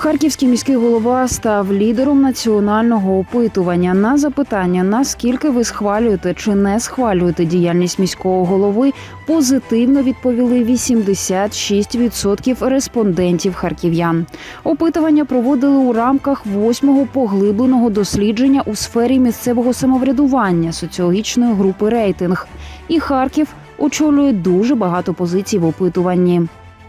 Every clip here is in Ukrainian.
Харківський міський голова став лідером національного опитування на запитання, наскільки ви схвалюєте чи не схвалюєте діяльність міського голови. Позитивно відповіли 86% респондентів харків'ян. Опитування проводили у рамках восьмого поглибленого дослідження у сфері місцевого самоврядування соціологічної групи рейтинг. І Харків очолює дуже багато позицій в опитуванні.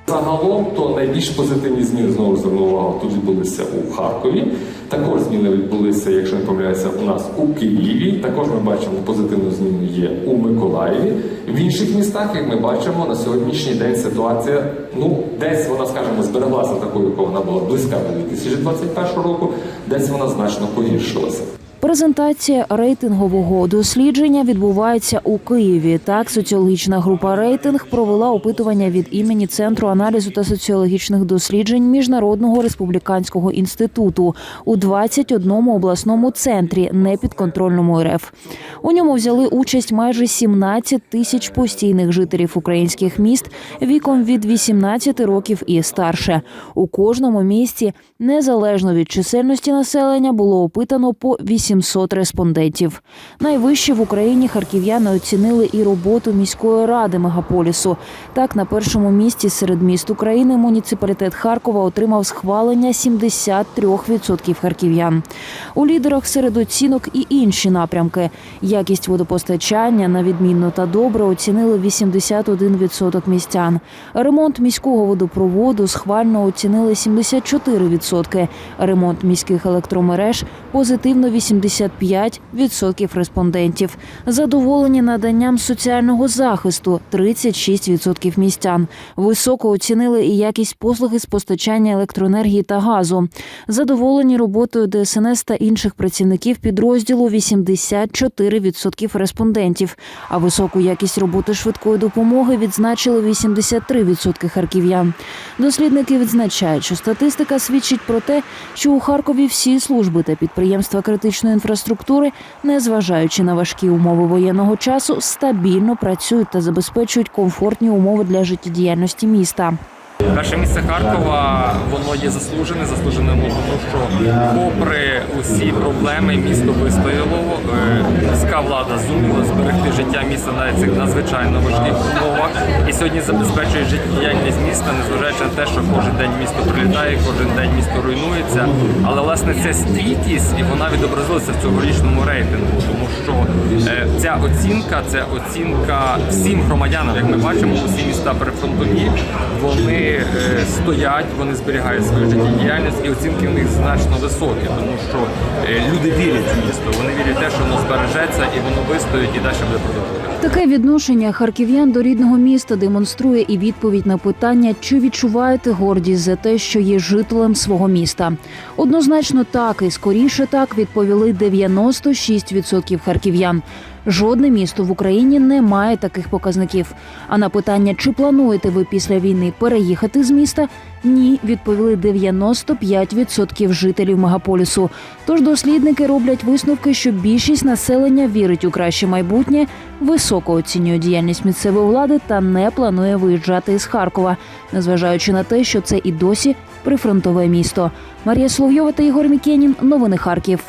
Загалом, то найбільш позитивні зміни знову зверну увагу тут відбулися у Харкові. Також зміни відбулися, якщо не помиляюся, у нас у Києві. Також ми бачимо позитивну зміну є у Миколаєві. В інших містах, як ми бачимо, на сьогоднішній день ситуація, ну десь вона, скажімо, збереглася такою, яка вона була близька до 2021 року, десь вона значно погіршилася. Презентація рейтингового дослідження відбувається у Києві. Так, соціологічна група рейтинг провела опитування від імені Центру аналізу та соціологічних досліджень Міжнародного республіканського інституту у 21 обласному центрі, непідконтрольному РФ. У ньому взяли участь майже 17 тисяч постійних жителів українських міст віком від 18 років і старше. У кожному місті, незалежно від чисельності населення, було опитано по 800 респондентів. Найвище в Україні харків'яни оцінили і роботу міської ради мегаполісу. Так, на першому місці серед міст України муніципалітет Харкова отримав схвалення 73% харків'ян. У лідерах серед оцінок і інші напрямки. Якість водопостачання на відмінно та добре оцінили 81% містян. Ремонт міського водопроводу схвально оцінили 74%. Ремонт міських електромереж позитивно 85% респондентів. Задоволені наданням соціального захисту 36% містян. Високо оцінили і якість послуги з постачання електроенергії та газу. Задоволені роботою ДСНС та інших працівників підрозділу 84% респондентів. А високу якість роботи швидкої допомоги відзначили 83% харків'ян. Дослідники відзначають, що статистика свідчить про те, що у Харкові всі служби та підприємства критичної інфраструктури, незважаючи на важкі умови воєнного часу, стабільно працюють та забезпечують комфортні умови для життєдіяльності міста. Перше місце Харкова воно є заслужене, заслужене тому, що попри усі проблеми місто вистояло. Влада зуміла зберегти життя міста на цих надзвичайно важких умовах і сьогодні забезпечує життєдіяльність міста, незважаючи на те, що кожен день місто прилітає, кожен день місто руйнується. Але власне ця стійкість і вона відобразилася в цьогорічному рейтингу, тому що е, ця оцінка це оцінка всім громадянам. Як ми бачимо, усі міста прифронтові вони е, стоять, вони зберігають свою життєдіяльність, і оцінки в них значно високі, тому що люди вірять в місто. Вони вірять в те, що воно збережеться і воно вистоїть і далі буде продовжувати. Таке відношення харків'ян до рідного міста демонструє і відповідь на питання, чи відчуваєте гордість за те, що є жителем свого міста. Однозначно так і скоріше так відповіли 96% харків'ян. Жодне місто в Україні не має таких показників. А на питання, чи плануєте ви після війни переїхати з міста? Ні, відповіли 95% жителів мегаполісу. Тож дослідники роблять висновки, що більшість населення вірить у краще майбутнє, високо оцінює діяльність місцевої влади та не планує виїжджати із Харкова, незважаючи на те, що це і досі прифронтове місто. Марія Соловйова та Ігор Мікенін. Новини Харків.